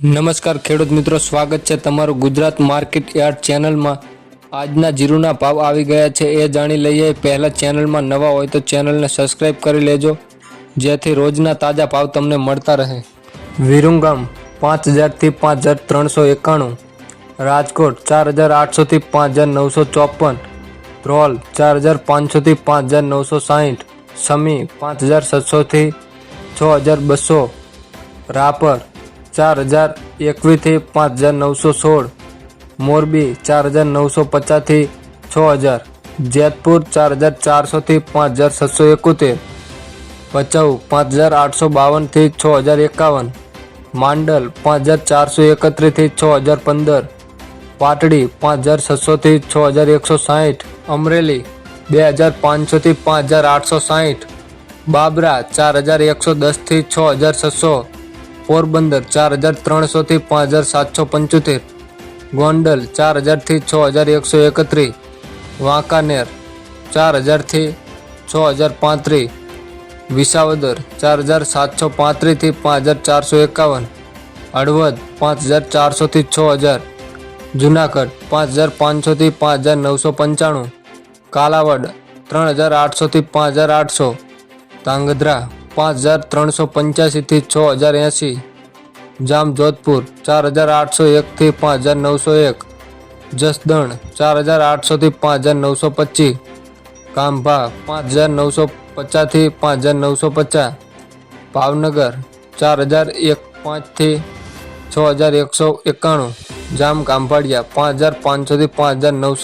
નમસ્કાર ખેડૂત મિત્રો, સ્વાગત છે તમારું ગુજરાત માર્કેટ યાર્ડ ચેનલમાં. આજના જીરુના ભાવ આવી ગયા છે એ જાણી લઈએ. પહેલાં ચેનલમાં નવા હોય તો ચેનલને સબસ્ક્રાઇબ કરી લેજો, જેથી રોજના તાજા ભાવ તમને મળતા રહે. વિરુંગામ પાંચ હજારથી પાંચ હજાર ત્રણસો એકાણું, રાજકોટ ચાર હજાર આઠસોથી પાંચ હજાર નવસો ચોપન રોલ ચાર હજાર પાંચસોથી પાંચ હજાર નવસો સાહીઠ, સમી પાંચ હજાર સાતસોથી છ હજાર બસો, રાપર ચાર હજાર એકવીસથી પાંચ હજાર નવસો સોળ મોરબી ચાર હજાર નવસો પચાસથી છ હજાર જેતપુર ચાર હજાર ચારસોથી પાંચ હજાર સાતસો એકોતેર ભચાઉ પાંચ હજાર આઠસો બાવનથી છ હજાર એકાવન માંડલ પાંચ હજાર ચારસો એકત્રીસથી છ હજાર પંદર પાટડી પાંચ હજાર છસોથી છ હજાર એકસો સાહીઠ અમરેલી બે હજાર પાંચસોથી પાંચ હજાર આઠસો સાહીઠ બાબરા ચાર હજાર એકસો દસથી છ હજાર છસો પોરબંદર ચાર હજાર ત્રણસોથી પાંચ હજાર સાતસો પંચોતેર, ગોંડલ ચાર હજારથી છ હજાર એકસો એકત્રીસ, વાંકાનેર ચાર હજારથી છ હજાર પાંત્રીસ, વિસાવદર ચાર હજાર સાતસો પાંત્રીસથી પાંચ હજાર ચારસો એકાવન, હળવદ પાંચ હજાર ચારસોથી છ હજાર, જુનાગઢ પાંચ હજાર પાંચસોથી પાંચ હજાર નવસો પંચાણું, કાલાવડ ત્રણ હજાર આઠસોથી પાંચ હજાર આઠસો, ધાંગધ્રા પાંચ હજાર ત્રણસો પંચ્યાસીથી છ હજાર એંસી જામજોધપુર ચાર હજાર આઠસો એકથી પાંચ હજાર નવસો એક જસદણ ચાર હજાર આઠસોથી પાંચ હજાર નવસો પચીસ કાંભા પાંચ હજાર નવસો પચાસથી પાંચ હજાર નવસો પચાસ ભાવનગર ચાર હજાર એક પાંચથી છ હજાર એકસો એકાણું જામ કાંભાડિયા પાંચ હજાર પાંચસોથી પાંચ હજાર નવસો